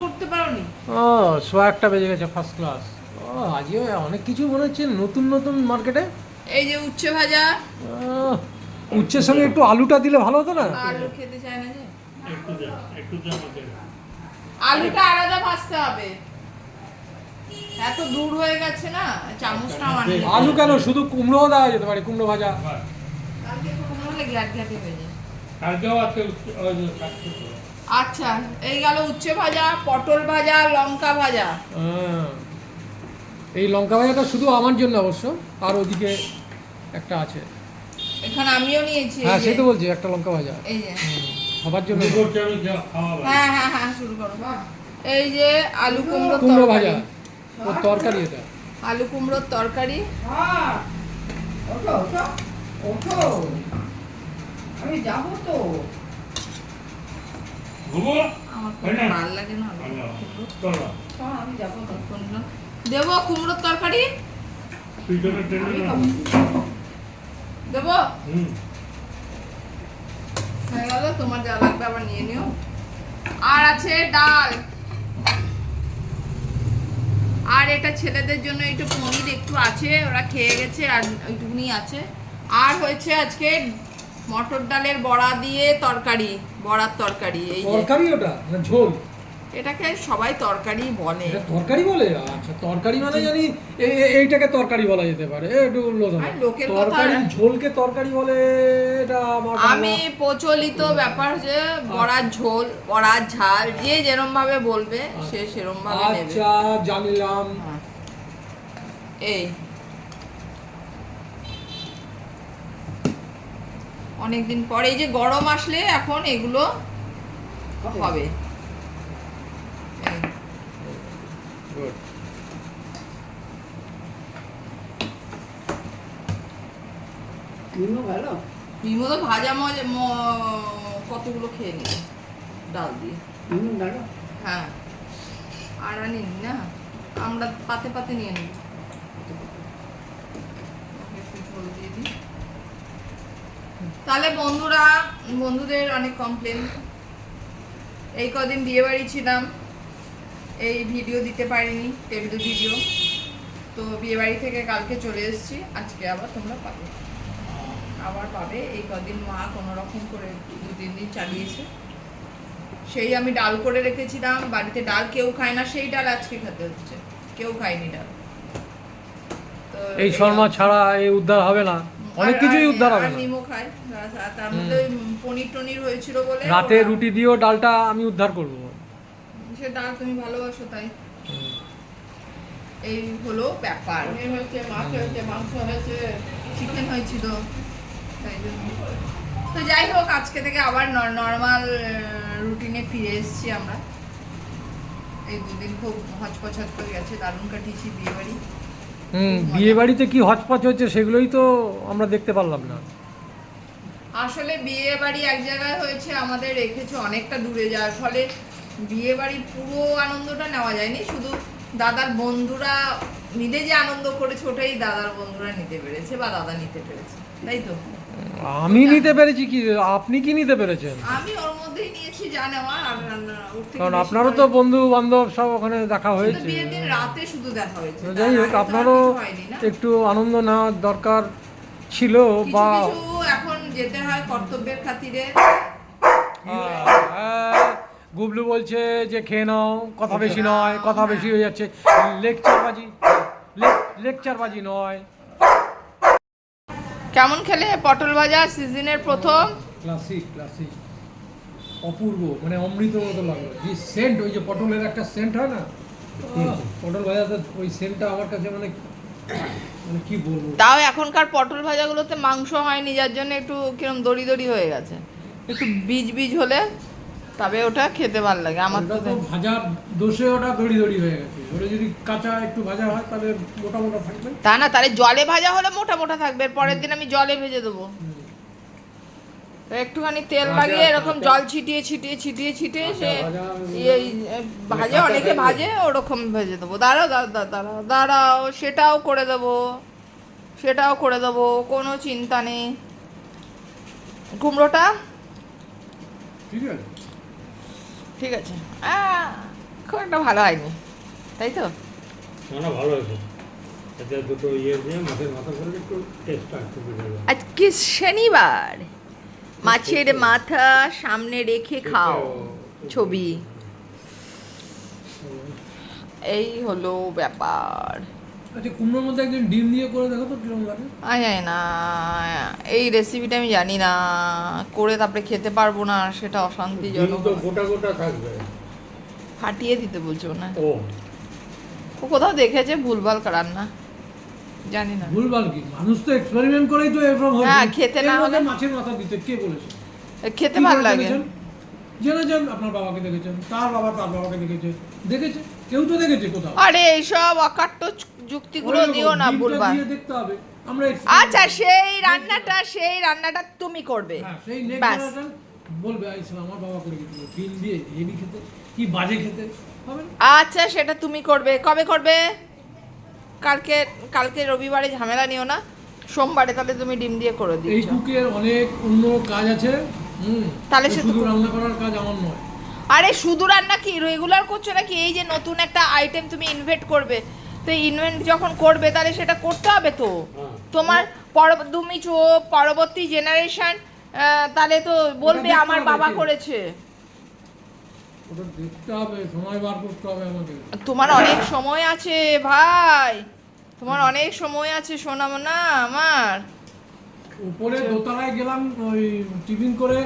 করতে পারোনি? ও সোয়া একটা বেজে গেছে ফার্স্ট ক্লাস ও আজকে অনেক কিছু মনে হচ্ছে নতুন নতুন মার্কেটে এই যে উচ্ছে ভাজা। উচ্চের সঙ্গে একটু আলুটা দিলে ভালো হতো না? আলু খেতে চায় না যে। একটু দে একটু দে আমাকে। আলুটা আলাদা ভাজতে হবে। এত দূর হয়ে গেছে না চামচটা আমার নেই। আলু কেন? শুধু কুমড়ো দেওয়া যেতে পারে কুমড়ো ভাজা। কালকে কখনো হলে গ্যাট গ্যাটে হয়ে যায়। কালকেও আজকে উচ্চ- ওই যে কাটতে তো। আচ্ছা এই গেল উচ্ছে ভাজা পটল ভাজা লঙ্কা ভাজা। হ্যাঁ। এই লঙ্কা ভাজাটা শুধু আমার জন্য অবশ্য আর ওদিকে একটা আছে। এখানে আমিও নিয়েছি হ্যাঁ সে তো বলছি একটা লঙ্কা ভাজা। এই যে। সবার জন্য। হ্যাঁ হ্যাঁ হ্যাঁ শুরু করো। এই যে আলু কুমড়ো কুমড়ো ভাজা ওর তরকারি এটা। আলু কুমড়োর তরকারি। ওঠো ওঠো ওঠো। আমি যাব তো ঘুমো? আমার খুব হয় না? ভালো লাগে না। হ্যাঁ, আমি যাব দেবো কুমড়োর তরকারি? পিছনে টেনে আমি নাও। খাব। দেবো? হয়ে গেল তোমার যা লাগবে আবার নিয়ে নিও। আর আছে ডাল। আর এটা ছেলেদের জন্য একটু পনির একটু আছে ওরা খেয়ে গেছে আর ওইটুকুনি আছে। আর হয়েছে আজকে মটর ডালের বড়া দিয়ে তরকারি বড়ার তরকারি এই যে। তরকারি ওটা? না ঝোল? এটাকে সবাই তরকারি বলে। এটা তরকারি বলে? আচ্ছা তরকারি মানে জানি এ- এ- এইটাকে তরকারি বলা যেতে পারে। এ, একটু লোধা আর লোকের কথা- তরকারি ঝোলকে তরকারি বলে এটা আমার আমি প্রচলিত ব্যাপার যে বড়ার ঝোল বড়ার ঝাল যে যেরম ভাবে বলবে সে সেরম ভাবে নেবে। আচ্ছা জানিলাম। হ্যাঁ। এই। অনেকদিন পরে এই যে গরম আসলে এখন এগুলো হবে। নিমো তো ভাজা মজা কতগুলো খেয়ে নিবে? ডাল দিয়ে। হ্যাঁ। আর আনি না? আমরা পাতে পাতে নিয়ে নিই দিয়ে দিই। তাহলে বন্ধুরা বন্ধুদের অনেক কমপ্লেন এই কদিন বিয়ে বাড়ি ছিলাম এই ভিডিও দিতে পারিনি টেবিল ভিডিও তো বিয়ে বাড়ি থেকে কালকে চলে এসেছি আজকে আবার তোমরা পাবে। আবার পাবে এই কদিন মা কোনো রকম করে দু তিন দিন চালিয়েছে। সেই আমি ডাল করে রেখেছিলাম বাড়িতে ডাল কেউ খায় না সেই ডাল আজকে খেতে হচ্ছে। কেউ খায়নি ডাল। তো এই শর্মা ছাড়া এই উদ্ধার হবে না। অনেক কিছুই উদ্ধার হবে না। নিমও খায়। তার মধ্যে পনির টনির হয়েছিল বলে রাতে রুটি দিয়েও ডালটা আমি উদ্ধার করব। সে ডাল তুমি ভালোবাসো তাই। এই হলো ব্যাপার। হয়েছে মাছ হয়েছে মাংস হয়েছে চিকেন হয়েছিল। তাই জন্য। তো যাই হোক আজকে থেকে আবার নর্মাল রুটিনে ফিরে এসেছি আমরা। এই দুদিন খুব হচপচ হয়ে গেছে দারুণ কাটিয়েছি বিয়ে বাড়ি হুম বিয়ে বাড়িতে কি হচপচ হচ্ছে সেগুলোই তো আমরা দেখতে পারলাম না। আসলে বিয়ে বাড়ি এক জায়গায় হয়েছে, আমাদের রেখেছে অনেকটা দূরে যাওয়ার ফলে বিয়ে বাড়ির পুরো আনন্দটা নেওয়া যায়নি। শুধু দাদার বন্ধুরা মিলে যে আনন্দ করেছে, ওটাই দাদার বন্ধুরা নিতে পেরেছে বা দাদা নিতে পেরেছে। তাই তো? আমি নিতে পেরেছি কি? আপনি কি নিতে পেরেছেন? আমি ওর মধ্যেই নিয়েছি নেওয়ার আর ওর থেকে কারণ বেশি আপনারও তো বন্ধু বান্ধব সব ওখানে দেখা শুধু হয়েছে। বিয়ের দিন রাতে শুধু দেখা হয়েছে। তো তার যাই হোক আগে তো আর আপনারও কিছু হয়নি না। একটু আনন্দ নেওয়ার দরকার ছিল কিছু বা কিছু এখন যেতে হয় কর্তব্যের খাতিরে। হ্যাঁ, গুবলু বলছে যে খেয়ে নাও কথা বেশি নয় কথা বেশি হয়ে যাচ্ছে। লেকচার বাজি লেকচার বাজি নয়। কেমন খেলে? পটল ভাজা সিজনের প্রথম? Classic classic. অপূর্ব মানে অমৃত মতো লাগল। যে সেন্ট ওই যে পটলের একটা সেন্ট হয় না? পটল ভাজাতে ওই সেন্টটা আমার কাছে মানে মানে কি বলব? তাও এখনকার পটল ভাজাগুলোতে মাংস হয়নি যার জন্য একটু কিরম দড়ি দড়ি হয়ে গেছে। একটু বীজ বীজ হলে? তবে ওটা খেতে ভালো লাগে আমার তো ভাজার দোষে ওটা দড়ি দড়ি হয়ে গেছে। ওটা যদি কাঁচা একটু ভাজা হয় তাহলে মোটা মোটা থাকবে। তা না তাহলে জলে ভাজা হলে মোটা মোটা থাকবে পরের দিন আমি জলে ভেজে দেবো। তো একটুখানি তেল লাগিয়ে এরকম জল ছিটিয়ে ছিটিয়ে ছিটিয়ে ছিটিয়ে সে ভাজা- ইয়ে ইয়ে ভাজে অনেকে ভাজে ওরকম ভেজে দেবো। দাঁড়াও দাঁড়াও দাঁড়াও দাঁড়াও সেটাও করে দেবো। সেটাও করে দেবো কোনো চিন্তা নেই। কুমড়োটা? ঠিক আছে। ঠিক আছে। খুব একটা ভালো হয়নি তাই তো? না ভালো হয়েছে। দুটো ইয়ে দিয়ে মাছের মাথা করে একটু টেস্টটা একটু বেড়ে যাবে আজকে শনিবার। মাছের মাথা সামনে রেখে খাও ছবি। এই হলো ব্যাপার। আচ্ছা কুমড়োর মধ্যে একদিন ডিম দিয়ে করে দেখো তো কীরকম লাগে। আয় জানি না এই রেসিপিটা আমি জানি না। করে তারপরে খেতে পারব না সেটা ডিম অশান্তিজনক গোটা গোটা থাকবে। ফাটিয়ে দিতে বলছো না? ও। ও কোথাও দেখেছে ভুলভাল রান্না জানি না। ভুলভাল কি? মানুষ তো এক্সপেরিমেন্ট করেই তো এরকম হবে। হ্যাঁ, খেতে না হলে- মাছের মাথা দিতে কে বলেছে? খেতে ভালো লাগে? জেনেছেন আপনার বাবাকে দেখেছেন তার বাবা তার বাবাকে দেখেছে। দেখেছে? কেউ তো দেখেছে কোথাও। আরে এইসব অকাট্য যুক্তিগুলো দিও না ডিমটা দেখতে হবে। আমরা আচ্ছা সেই রান্নাটা সেই রান্নাটা তুমি করবে। হ্যাঁ, সেই। বলবে আমার বাবা করে ডিম দিয়ে হেভি খেতে কি বাজে খেতে। আচ্ছা সেটা তুমি করবে। কবে করবে? কালকে কালকে রবিবারে ঝামেলা নিও না। সোমবারে তাহলে তুমি ডিম দিয়ে করে এই কুকের অনেক অন্য কাজ আছে হুম? তাহলে সে রান্না করার কাজ আমার নয়। আরে শুধু রান্না কি রেগুলার করছ নাকি? এই যে নতুন একটা আইটেম তুমি ইনভেট করবে। তো ইনভেন্ট যখন করবে তাহলে সেটা করতে হবে তো? হ্যাঁ। তোমার পর তুমি পরবর্তী জেনারেশন তাহলে তো বলবে আমার বাবা করেছে। তোমার অনেক সময় আছে ভাই। তোমার অনেক সময় আছে শোনাম না আমার। উপরে দোতলায় গেলাম ওই টিফিন করে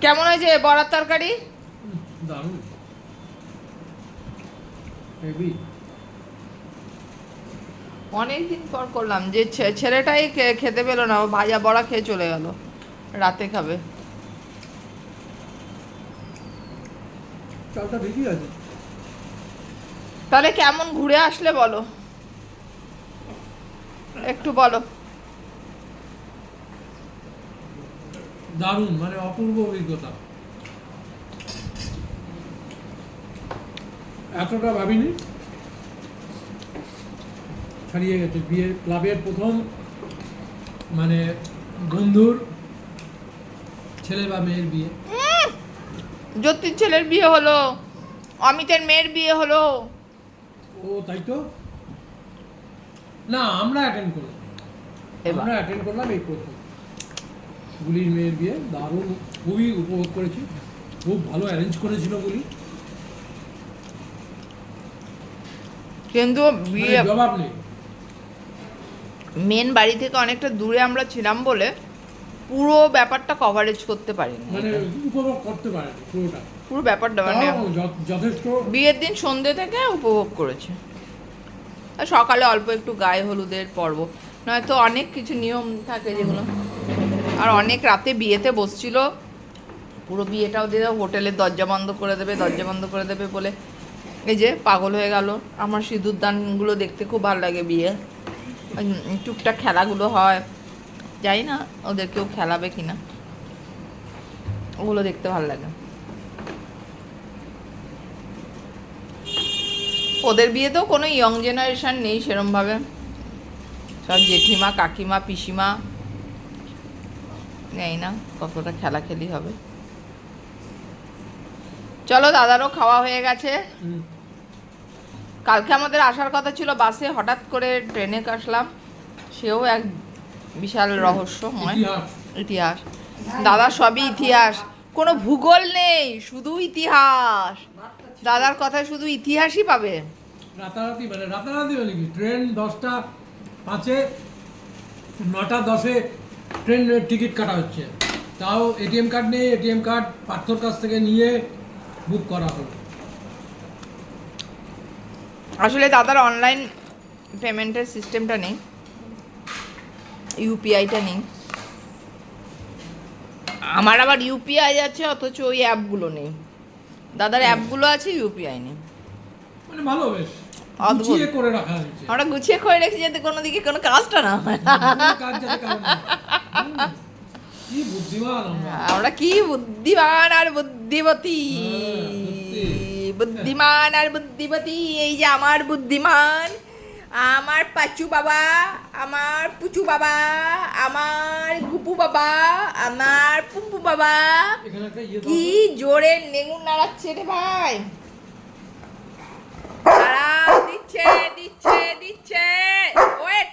কেমন হয়েছে বড়ার তরকারি? দারুণ। হেভি অনেক দিন পর করলাম। যে ছে- ছেলেটাই খেতে পেল না ও ভাজা বড়া খেয়ে চলে গেল। রাতে খাবে। তাহলে কেমন ঘুরে আসলে বলো? একটু বলো। দারুণ মানে অপূর্ব অভিজ্ঞতা। এতটা ভাবিনি। ছাড়িয়ে গেছে। বিয়ে ক্লাবের প্রথম মানে বন্ধুর ছেলে বা মেয়ের বিয়ে। জ্যোতির ছেলের বিয়ে হলো অমিতের মেয়ের বিয়ে হলো। ও তাই তো? না আমরা অ্যাটেন্ড করলাম। আমরা অ্যাটেন্ড করলাম এই প্রথম। গুলির মেয়ের বিয়ে দারুণ খুবই উপভোগ করেছি খুব ভালো অ্যারেঞ্জ করেছিল গুলি। কিন্তু মানে বিয়ে জবাব নেই। মেন বাড়ি থেকে অনেকটা দূরে আমরা ছিলাম বলে পুরো ব্যাপারটা কভারেজ করতে পারিনি। মানে উপভোগ করতে পারে পুরোটা। পুরো ব্যাপারটা মানে যথেষ্ট। বিয়ের দিন সন্ধে থেকে উপভোগ করেছে। আর সকালে অল্প একটু গায়ে হলুদের পর্ব। নয়তো অনেক কিছু নিয়ম থাকে যেগুলো। আর অনেক রাতে বিয়েতে বসছিল। পুরো বিয়েটাও দিয়ে হোটেলের দরজা বন্ধ করে দেবে, দরজা বন্ধ করে দেবে বলে। এই যে পাগল হয়ে গেল। আমার সিঁদুর দানগুলো দেখতে খুব ভালো লাগে বিয়ে। টুকটাক খেলাগুলো হয়। জানি না ওদেরকেও খেলাবে কিনা। ওগুলো দেখতে ভালো লাগে। ওদের বিয়েতেও কোনো ইয়ং জেনারেশন নেই সেরমভাবে। সব জেঠিমা, কাকিমা, পিসিমা। নেই না কতটা খেলাখেলি হবে। চলো দাদারও খাওয়া হয়ে গেছে। কালকে আমাদের আসার কথা ছিল বাসে হঠাৎ করে ট্রেনে আসলাম সেও এক বিশাল রহস্যময় ইতিহাস। ইতিহাস। দাদা সবই ইতিহাস। কোনো ভূগোল নেই শুধু ইতিহাস। দাদার কথায় শুধু ইতিহাসই পাবে। রাতারাতি মানে রাতারাতি মানে কি? ট্রেন দশটা পাঁচে নটা দশে ট্রেনের টিকিট কাটা হচ্ছে। তাও এটিএম কার্ড নেই এটিএম কার্ড পার্থর কাছ থেকে নিয়ে বুক করা হলো। আসলে দাদার অনলাইন পেমেন্টের সিস্টেমটা নেই। ইউপিআইটা নেই। আমার আবার ইউপিআই আছে অথচ ওই অ্যাপগুলো নেই। দাদার অ্যাপগুলো আছে ইউপিআই নেই। মানে ভালো বেশ। গুছিয়ে করে রাখা হয়েছে। আমরা গুছিয়ে করে রেখেছি যাতে কোনো দিকে কোনো কাজটা না হয়। কি বুদ্ধিমান আমরা। কি বুদ্ধিমান আর বুদ্ধিমতী? হ্যাঁ, বুদ্ধিমান আর বুদ্ধিমতী এই যে আমার বুদ্ধিমান আমার পাচু বাবা আমার পুচু বাবা আমার গুপু বাবা আমার পুপু বাবা। ইয়ে কি। জোরে নেগুন নাড়াচ্ছে রে ভাই। দিচ্ছে দিচ্ছে দিচ্ছে ওয়েট